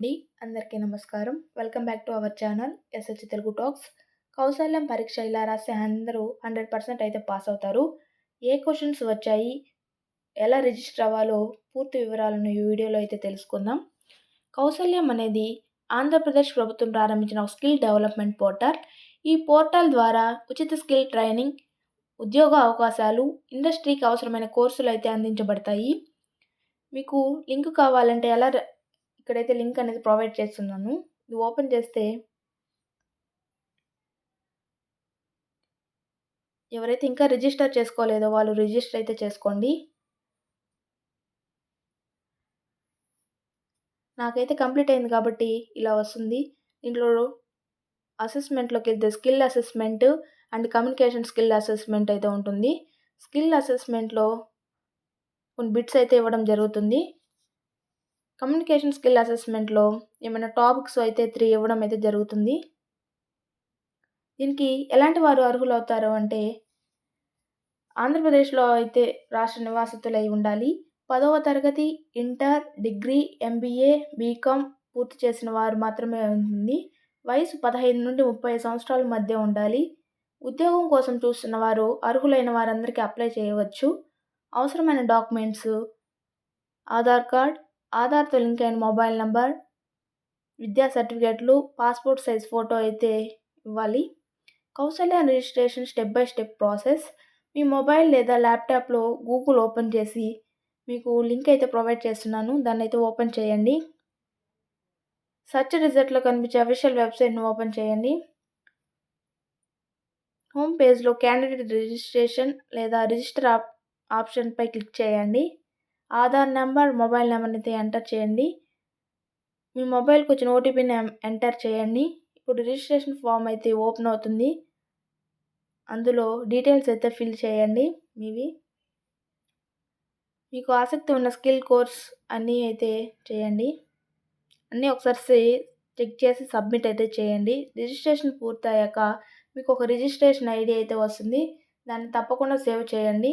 అండి. అందరికీ నమస్కారం. Welcome back to our channel SH Telugu talks. కౌశల్యం పరీక్ష ఇలా రాస్తే అందరూ హండ్రెడ్ పర్సెంట్ అయితే పాస్ అవుతారు. ఏ క్వశ్చన్స్ వచ్చాయి? ఎలా రిజిస్టర్ అవ్వాలో పూర్తి వివరాలను ఈ వీడియోలో అయితే తెలుసుకుందాం. కౌశల్యం అనేది ఆంధ్రప్రదేశ్ ప్రభుత్వం ప్రారంభించిన ఒక స్కిల్ డెవలప్మెంట్ పోర్టల్. ఈ పోర్టల్ ద్వారా ఉచిత స్కిల్ ట్రైనింగ్ ఉద్యోగ అవకాశాలు ఇండస్ట్రీకి అవసరమైన కోర్సులు అయితే అందించబడతాయి. మీకు లింక్ కావాలంటే ఎలా ఇక్కడైతే లింక్ అనేది ప్రొవైడ్ చేస్తున్నాను. ఇది ఓపెన్ చేస్తే ఎవరైతే ఇంకా రిజిస్టర్ చేసుకోలేదో వాళ్ళు రిజిస్టర్ అయితే చేసుకోండి. నాకైతే కంప్లీట్ అయింది కాబట్టి ఇలా వస్తుంది. దీంట్లో అసెస్మెంట్లోకి వెళ్తే skill assessment and communication skill assessment అయితే ఉంటుంది. స్కిల్ అసెస్మెంట్లో కొన్ని బిట్స్ అయితే ఇవ్వడం జరుగుతుంది. కమ్యూనికేషన్ స్కిల్ అసెస్మెంట్లో ఏమైనా టాపిక్స్ అయితే త్రీ ఇవ్వడం అయితే జరుగుతుంది. దీనికి ఎలాంటి వారు అర్హులు అవుతారు అంటే ఆంధ్రప్రదేశ్లో అయితే రాష్ట్ర నివాసితులై ఉండాలి. పదవ తరగతి ఇంటర్ డిగ్రీ ఎంబీఏ బీకామ్ పూర్తి చేసిన వారు మాత్రమే ఉంటుంది. వయసు పదహైదు నుండి ముప్పై సంవత్సరాల మధ్య ఉండాలి. ఉద్యోగం కోసం చూస్తున్న వారు అర్హులైన వారందరికీ అప్లై చేయవచ్చు. అవసరమైన డాక్యుమెంట్స్ ఆధార్ కార్డ్ ఆధార్తో లింక్ అయిన మొబైల్ నెంబర్ విద్యా సర్టిఫికేట్లు పాస్పోర్ట్ సైజ్ ఫోటో అయితే ఇవ్వాలి. Kausalya registration step by step process. Me mobile లేదా ల్యాప్టాప్లో గూగుల్ ఓపెన్ చేసి మీకు లింక్ అయితే ప్రొవైడ్ చేస్తున్నాను. దాన్ని అయితే ఓపెన్ చేయండి. సెర్చ్ రిజల్ట్లో కనిపించే అఫీషియల్ వెబ్సైట్ను ఓపెన్ చేయండి. హోమ్ పేజ్లో క్యాండిడేట్ రిజిస్ట్రేషన్ లేదా రిజిస్టర్ ఆప్ ఆప్షన్పై క్లిక్ చేయండి. ఆధార్ నెంబర్ మొబైల్ నెంబర్ని అయితే ఎంటర్ చేయండి. మీ మొబైల్కి వచ్చిన ఓటీపీని ఎంటర్ చేయండి. ఇప్పుడు రిజిస్ట్రేషన్ ఫామ్ అయితే ఓపెన్ అవుతుంది. అందులో డీటెయిల్స్ అయితే ఫిల్ చేయండి మీవి. మీకు ఆసక్తి ఉన్న స్కిల్ కోర్స్ అన్నీ అయితే చేయండి. అన్నీ ఒకసారి చెక్ చేసి సబ్మిట్ అయితే చేయండి. రిజిస్ట్రేషన్ పూర్తయ్యాక మీకు ఒక రిజిస్ట్రేషన్ ఐడి అయితే వస్తుంది. దాన్ని తప్పకుండా సేవ్ చేయండి.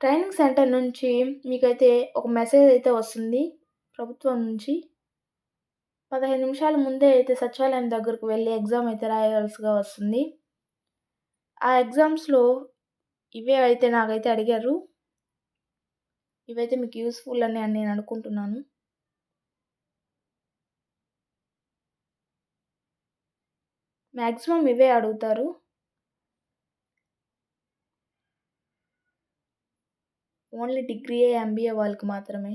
ట్రైనింగ్ సెంటర్ నుంచి మీకైతే ఒక మెసేజ్ అయితే వస్తుంది ప్రభుత్వం నుంచి. పదహైదు నిమిషాల ముందే అయితే సచివాలయం దగ్గరకు వెళ్ళి ఎగ్జామ్ అయితే రాయాల్సిగా వస్తుంది. ఆ ఎగ్జామ్స్లో ఇవే అయితే నాకైతే అడిగారు. ఇవైతే మీకు యూస్ఫుల్ అని నేను అనుకుంటున్నాను. మ్యాక్సిమం ఇవే అడుగుతారు. ఓన్లీ డిగ్రీయే ఎంబీఏ వాళ్ళకి మాత్రమే.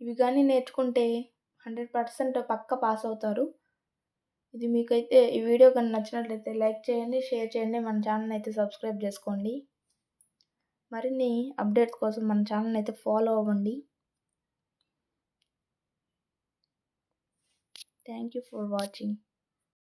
ఇవి కానీ నేర్చుకుంటే హండ్రెడ్ పర్సెంట్ పక్క పాస్ అవుతారు. ఇది మీకైతే ఈ వీడియో కానీ నచ్చినట్లయితే లైక్ చేయండి షేర్ చేయండి మన ఛానల్ అయితే సబ్స్క్రైబ్ చేసుకోండి. మరిన్ని అప్డేట్స్ కోసం మన ఛానల్ అయితే ఫాలో అవ్వండి. Thank you for watching.